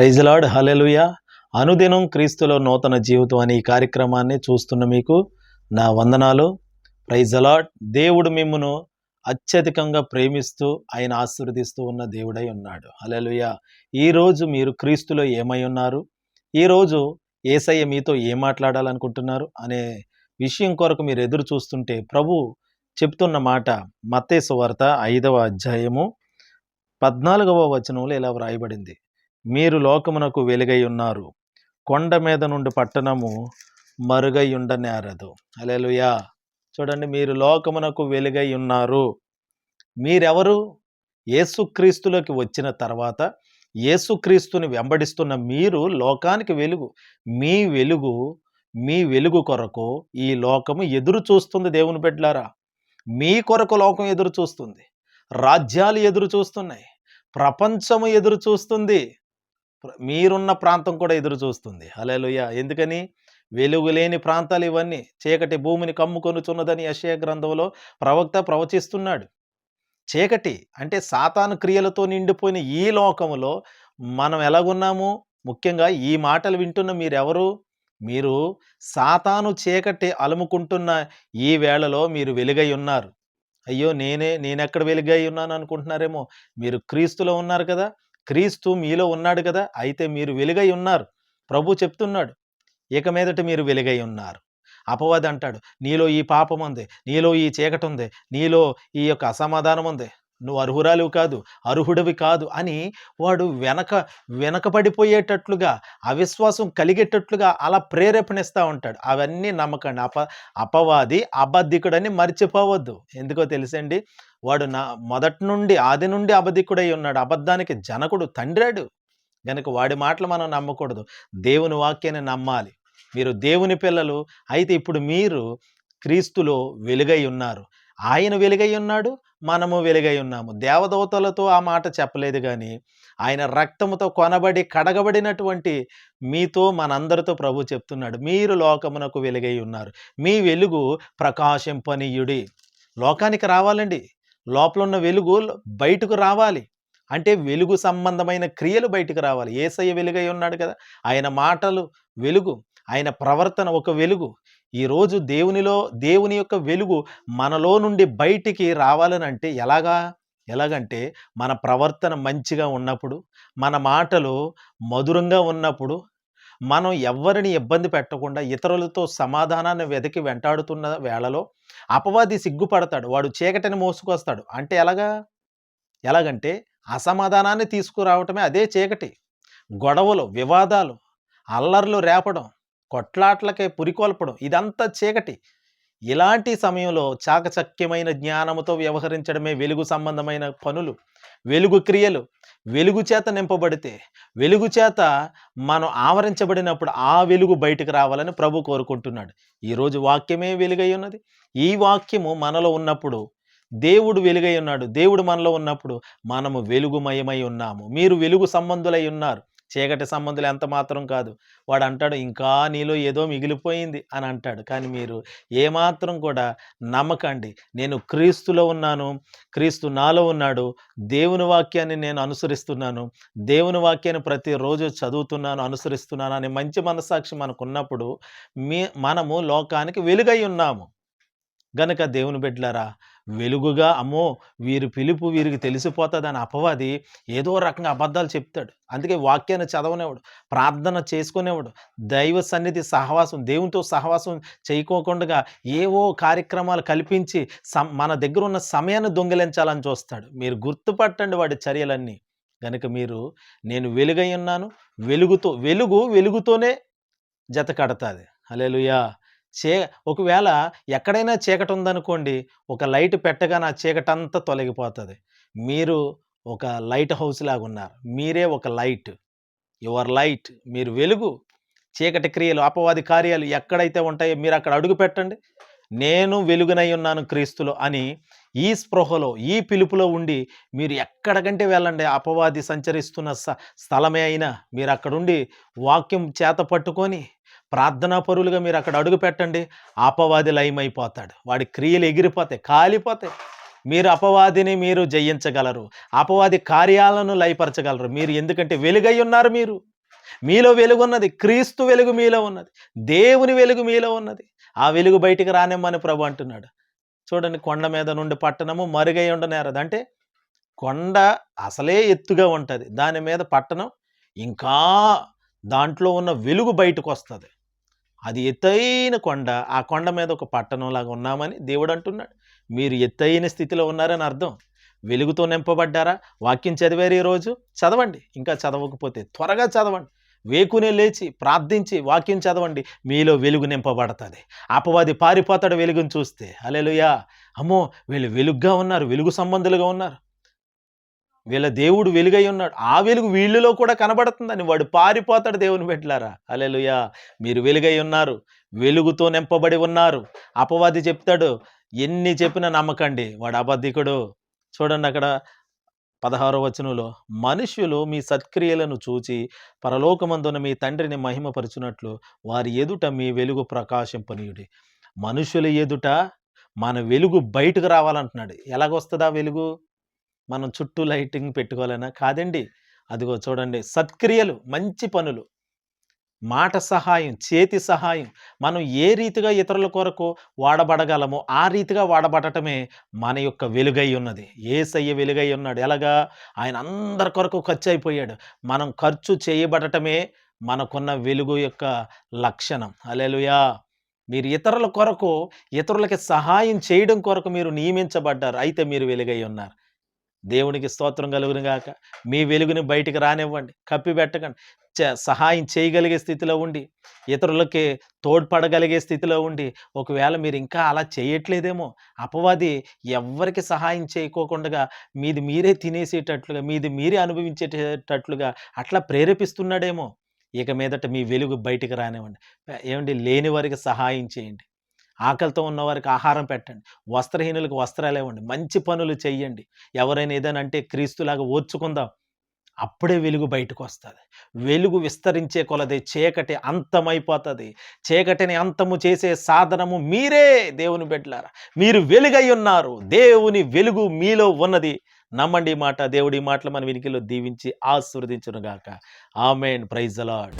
ప్రైజ్లాడ్ hallelujah అనుదినం క్రీస్తులో నూతన జీవితం అనే ఈ కార్యక్రమాన్ని చూస్తున్న మీకు నా వందనాలు. ప్రైజలాడ్ దేవుడు మిమ్మును అత్యధికంగా ప్రేమిస్తూ ఆయన ఆశీర్వదిస్తూ ఉన్న దేవుడై ఉన్నాడు. హలెలుయ ఈరోజు మీరు క్రీస్తులో ఏమై ఉన్నారు? ఈరోజు ఏసయ్య మీతో ఏం మాట్లాడాలనుకుంటున్నారు? అనే విషయం కొరకు మీరు ఎదురు చూస్తుంటే ప్రభు చెప్తున్న మాట మత్తేసు వార్త ఐదవ అధ్యాయము పద్నాలుగవ వచనంలో ఇలా వ్రాయబడింది. మీరు లోకమునకు వెలుగై ఉన్నారు. కొండ మీద నుండి పట్టణము మరుగై ఉండనేరదు. అలెలుయా చూడండి మీరు లోకమునకు వెలుగై ఉన్నారు. మీరెవరు? యేసుక్రీస్తులోకి వచ్చిన తర్వాత యేసుక్రీస్తుని వెంబడిస్తున్న మీరు లోకానికి వెలుగు. మీ వెలుగు మీ వెలుగు కొరకు ఈ లోకము ఎదురు చూస్తుంది దేవుని బిడ్డలారా. మీ కొరకు లోకం ఎదురు చూస్తుంది. రాజ్యాలు ఎదురు చూస్తున్నాయి. ప్రపంచము ఎదురు చూస్తుంది. మీరున్న ప్రాంతం కూడా ఎదురు చూస్తుంది. హలేలుయ ఎందుకని? వెలుగు లేని ప్రాంతాలు ఇవన్నీ. చీకటి భూమిని కమ్ముకొనుచున్నదని యశయ గ్రంథంలో ప్రవక్త ప్రవచిస్తున్నాడు. చీకటి అంటే సాతాను క్రియలతో నిండిపోయిన ఈ లోకములో మనం ఎలాగున్నాము? ముఖ్యంగా ఈ మాటలు వింటున్న మీరెవరు? మీరు సాతాను చీకటి అలుముకుంటున్న ఈ వేళలో మీరు వెలుగై ఉన్నారు. అయ్యో! నేనే నేనెక్కడ వెలుగై ఉన్నాను అనుకుంటున్నారేమో? మీరు క్రీస్తులో ఉన్నారు కదా! క్రీస్తు మీలో ఉన్నాడు కదా అయితే మీరు వెలుగై ఉన్నారు. ప్రభు చెప్తున్నాడు ఇక మీదట మీరు వెలుగై ఉన్నారు. అపవాది అంటాడు నీలో ఈ పాపం ఉంది నీలో ఈ చీకటి ఉంది నీలో ఈ యొక్క అసమాధానం ఉంది నువ్వు అర్హురాలివి కాదు అర్హుడివి కాదు అని వాడు వెనక వెనకబడిపోయేటట్లుగా అవిశ్వాసం కలిగేటట్లుగా అలా ప్రేరేపణిస్తూ ఉంటాడు. అవన్నీ నమ్మకండి. అప అపవాది అబద్ధికుడని మర్చిపోవద్దు. ఎందుకో తెలుసండి? వాడు నా మొదటి నుండి ఆది నుండి అబద్ధికుడై ఉన్నాడు. అబద్ధానికి జనకుడు తండ్రాడు. గనక వాడి మాటలు మనం నమ్మకూడదు. దేవుని వాక్యాన్ని నమ్మాలి. మీరు దేవుని పిల్లలు అయితే ఇప్పుడు మీరు క్రీస్తులో వెలుగై ఉన్నారు. ఆయన వెలుగై ఉన్నాడు మనము వెలుగై ఉన్నాము. దేవదూతలతో ఆ మాట చెప్పలేదు కానీ ఆయన రక్తముతో కొనబడి కడగబడినటువంటి మీతో మనందరితో ప్రభు చెప్తున్నాడు. మీరు లోకమునకు వెలుగై ఉన్నారు. మీ వెలుగు ప్రకాశింపనీయుడి. లోకానికి రావాలండి. లోపల ఉన్న వెలుగు బయటకు రావాలి. అంటే వెలుగు సంబంధమైన క్రియలు బయటకు రావాలి. ఏసయ్య వెలుగై ఉన్నాడు కదా. ఆయన మాటలు వెలుగు. ఆయన ప్రవర్తన ఒక వెలుగు. ఈరోజు దేవునిలో దేవుని యొక్క వెలుగు మనలో నుండి బయటికి రావాలని అంటే ఎలాగా? ఎలాగంటే మన ప్రవర్తన మంచిగా ఉన్నప్పుడు మన మాటలు మధురంగా ఉన్నప్పుడు మనం ఎవరిని ఇబ్బంది పెట్టకుండా ఇతరులతో సమాధానాన్ని వెతికి వెంటాడుతున్న వేళలో అపవాది సిగ్గుపడతాడు. వాడు చీకటిని మోసుకొస్తాడు. అంటే ఎలాగా? ఎలాగంటే అసమాధానాన్ని తీసుకురావటమే అదే చీకటి. గొడవలు వివాదాలు అల్లర్లు రేపడం కొట్లాట్లకే పురికొల్పడం ఇదంతా చీకటి. ఇలాంటి సమయంలో చాకచక్యమైన జ్ఞానముతో వ్యవహరించడమే వెలుగు సంబంధమైన పనులు వెలుగు క్రియలు. వెలుగు చేత నింపబడితే వెలుగు చేత మనం ఆవరించబడినప్పుడు ఆ వెలుగు బయటకు రావాలని ప్రభు కోరుకుంటున్నాడు. ఈరోజు వాక్యమే వెలుగై ఉన్నది. ఈ వాక్యము మనలో ఉన్నప్పుడు దేవుడు వెలుగై ఉన్నాడు. దేవుడు మనలో ఉన్నప్పుడు మనము వెలుగుమయమై ఉన్నాము. మీరు వెలుగు సంబంధులై ఉన్నారు. చీకటి సంబంధులు ఎంత మాత్రం కాదు. వాడు అంటాడు ఇంకా నీలో ఏదో మిగిలిపోయింది అని అంటాడు. కానీ మీరు ఏమాత్రం కూడా నమ్మకండి. నేను క్రీస్తులో ఉన్నాను. క్రీస్తు నాలో ఉన్నాడు. దేవుని వాక్యాన్ని నేను అనుసరిస్తున్నాను. దేవుని వాక్యాన్ని ప్రతిరోజు చదువుతున్నాను అనుసరిస్తున్నాను అనే మంచి మనసాక్షి మనకు ఉన్నప్పుడు మీ మనము లోకానికి వెలుగై ఉన్నాము. గనుక దేవుని బిడ్డలారా వెలుగుగా అమ్మో! వీరి పిలుపు వీరికి తెలిసిపోతుందని అపవాది ఏదో రకంగా అబద్ధాలు చెప్తాడు. అందుకే వాక్యాన్ని చదవనేవాడు ప్రార్థన చేసుకునేవాడు. దైవ సన్నిధి సహవాసం దేవునితో సహవాసం చేయకోకుండా ఏవో కార్యక్రమాలు కల్పించి సం మన దగ్గర ఉన్న సమయాన్ని దొంగిలించాలని చూస్తాడు. మీరు గుర్తుపట్టండి వాడి చర్యలన్నీ. కనుక మీరు నేను వెలుగై ఉన్నాను వెలుగుతో వెలుగు వెలుగుతోనే జత కడతాది హల్లెలూయా! చే ఒకవేళ ఎక్కడైనా చీకటి ఉందనుకోండి ఒక లైట్ పెట్టగానే ఆ చీకటి అంతా తొలగిపోతుంది. మీరు ఒక లైట్ హౌస్ లాగా ఉన్నారు మీరే ఒక లైట్. Your light. మీరు వెలుగు. చీకటి క్రియలు అపవాది కార్యాలు ఎక్కడైతే ఉంటాయో మీరు అక్కడ అడుగు పెట్టండి. నేను వెలుగునై ఉన్నాను క్రీస్తులో అని ఈ స్పృహలో ఈ పిలుపులో ఉండి మీరు ఎక్కడికంటే వెళ్ళండి. అపవాది సంచరిస్తున్న స్థలమే అయినా మీరు అక్కడుండి వాక్యం చేత పట్టుకొని ప్రార్థనా పరులుగా మీరు అక్కడ అడుగు పెట్టండి. అపవాది లయమైపోతాడు. వాడి క్రియలు ఎగిరిపోతాయి కాలిపోతాయి. మీరు అపవాదిని మీరు జయించగలరు. అపవాది కార్యాలను లయపరచగలరు. మీరు ఎందుకంటే వెలుగై ఉన్నారు మీరు. మీలో వెలుగు ఉన్నది క్రీస్తు వెలుగు మీలో ఉన్నది. దేవుని వెలుగు మీలో ఉన్నది. ఆ వెలుగు బయటికి రానిమ్మని ప్రభు అంటున్నాడు. చూడండి కొండ మీద నుండి పట్టణము మరుగై ఉండనేరదు. అంటే కొండ అసలే ఎత్తుగా ఉంటుంది. దాని మీద పట్టణం ఇంకా దాంట్లో ఉన్న వెలుగు బయటకు వస్తుంది. అది ఎత్తైన కొండ ఆ కొండ మీద ఒక పట్టణంలాగా ఉన్నామని దేవుడు అంటున్నాడు మీరు ఎత్తైన స్థితిలో ఉన్నారని అర్థం. వెలుగుతో నింపబడ్డారా? వాక్యం చదివారు ఈరోజు చదవండి. ఇంకా చదవకపోతే త్వరగా చదవండి. వేకునే లేచి ప్రార్థించి వాక్యం చదవండి. మీలో వెలుగు నింపబడుతుంది. అపవాది పారిపోతాడు వెలుగును చూస్తే. అలెలుయా అమ్మో! వీళ్ళు వెలుగ్గా ఉన్నారు వెలుగు సంబంధులుగా ఉన్నారు. వీళ్ళ దేవుడు వెలుగై ఉన్నాడు. ఆ వెలుగు వీళ్ళలో కూడా కనబడుతుందని వాడు పారిపోతాడు దేవుని పెట్టలారా అలెలుయా మీరు వెలుగై ఉన్నారు. వెలుగుతో నింపబడి ఉన్నారు. అపవాది చెప్తాడు ఎన్ని చెప్పినా నమ్మకండి. వాడు అబద్ధికుడు. చూడండి అక్కడ పదహారో వచనంలో మనుష్యులు మీ సత్క్రియలను చూచి పరలోకమందున మీ తండ్రిని మహిమపరచునట్లు వారి ఎదుట మీ వెలుగు ప్రకాశింపనీయుడి. మనుషుల ఎదుట మన వెలుగు బయటకు రావాలంటున్నాడు. ఎలాగొస్తుందా వెలుగు? మనం చుట్టూ లైటింగ్ పెట్టుకోవాలన్నా కాదండి. అదిగో చూడండి. సత్క్రియలు మంచి పనులు. మాట సహాయం చేతి సహాయం. మనం ఏ రీతిగా ఇతరుల కొరకు వాడబడగలమో ఆ రీతిగా వాడబడటమే మన యొక్క వెలుగై ఉన్నది. ఏసయ్య వెలుగై ఉన్నాడు. ఎలాగా? ఆయన అందరి కొరకు ఖర్చు అయిపోయాడు. మనం ఖర్చు చేయబడటమే మనకున్న వెలుగు యొక్క లక్షణం. అలెలుయా మీరు ఇతరుల కొరకు ఇతరులకి సహాయం చేయడం కొరకు మీరు నియమించబడ్డారు. అయితే మీరు వెలుగై ఉన్నారు. దేవునికి స్తోత్రం కలుగును గాక. మీ వెలుగుని బయటికి రానివ్వండి. కప్పి పెట్టకండి. సహాయం చేయగలిగే స్థితిలో ఉండి ఇతరులకి తోడ్పడగలిగే స్థితిలో ఉండి ఒకవేళ మీరు ఇంకా అలా చేయట్లేదేమో అపవాది ఎవ్వరికి సహాయం చేయకోకుండా మీది మీరే తినేసేటట్లుగా మీది మీరే అనుభవించేటట్లుగా అట్లా ప్రేరేపిస్తున్నాడేమో ఇక మీదట మీ వెలుగు బయటికి రానివ్వండి. ఏమండి లేని వారికి సహాయం చేయండి. ఆకలితో ఉన్నవారికి ఆహారం పెట్టండి. వస్త్రహీనులకు వస్త్రాలు ఇవ్వండి. మంచి పనులు చేయండి ఎవరైనా ఏదైనా అంటే క్రీస్తులాగా ఓర్చుకుందాం. అప్పుడే వెలుగు బయటకు వస్తుంది వెలుగు విస్తరించే కొలది చీకటి అంతమైపోతుంది. చీకటిని అంతము చేసే సాధనము మీరే దేవుని బిడ్డలారా. మీరు వెలుగై ఉన్నారు. దేవుని వెలుగు మీలో ఉన్నది. నమ్మండి మాట. దేవుడి మాటలు మన వినికిలో దీవించి ఆశీర్వదించునుగాక ఆమెన్. ప్రైజ్ అలాడ్